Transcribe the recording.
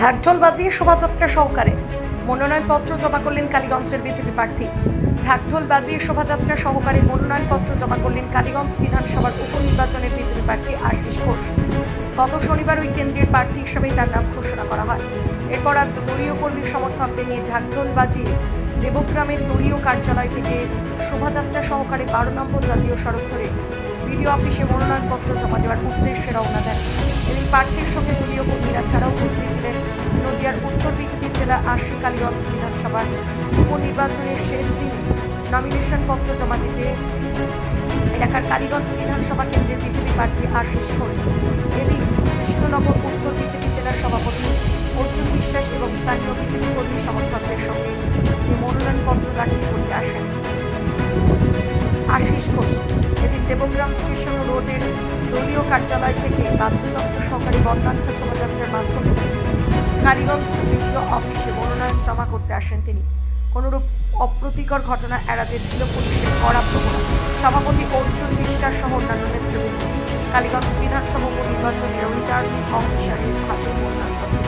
ঢাকঢোল বাজিয়ে শোভাযাত্রা সহকারে। মনোনয়নপত্র জমা করলেন কালীগঞ্জের বিজেপি প্রার্থী। ঢাকঢোল বাজিয়ে শোভাযাত্রা সহকারে মনোনয়নপত্র জমা করলেন কালীগঞ্জ বিধানসভার উপনির্বাচনের বিজেপি প্রার্থী আশিস ঘোষ। গত শনিবার ওই কেন্দ্রের প্রার্থী হিসেবেই তার নাম ঘোষণা করা হয়। এরপর আজ দলীয় কর্মী সমর্থকদের নিয়ে ঢাকঢোল বাজিয়ে দেবগ্রামের দলীয় কার্যালয় থেকে শোভাযাত্রা সহকারে বারো নম্বর জাতীয় সড়ক ধরে বিডিও অফিসে মনোনয়নপত্র জমা দেওয়ার উদ্দেশ্যে রওনা দেন। এদিন প্রার্থীর সঙ্গে দলীয় কর্মীরা ছাড়াও উপস্থিত ছিলেন নদিয়ার উত্তর বিজেপি জেলা আশি কালীগঞ্জ বিধানসভার উপনির্বাচনের শেষ দিনে নমিনেশন পত্র জমা দিতে এলাকার কালীগঞ্জ বিধানসভা কেন্দ্রের বিজেপি প্রার্থী আশিস ঘোষ, এদিন কৃষ্ণনগর উত্তর বিজেপি জেলার সভাপতি অর্জুন বিশ্বাস এবং স্থানীয় বিজেপি কর্মী সমর্থকদের সঙ্গে মনোনয়নপত্র দাখিল করতে আসেন। আশিস ঘোষ দেবগ্রাম স্টেশন রোডের দলীয় কার্যালয় থেকে বাদ্যযন্ত্র সহকারী বর্ণাঢ্য শোভাযাত্রার মাধ্যমে কালীগঞ্জ বিডিও অফিসে মনোনয়ন জমা করতে আসেন তিনি। কোনরূপ অপ্রীতিকর ঘটনা এড়াতে ছিল পুলিশের কড়া প্রবণতা। সভাপতি অর্জুন বিশ্বাস সহ অন্যান্য নেতৃবৃন্দ। কালীগঞ্জ বিধানসভা উপনির্বাচনের রিটার্নিং অফিসারের হাতে মনোনয়নপত্র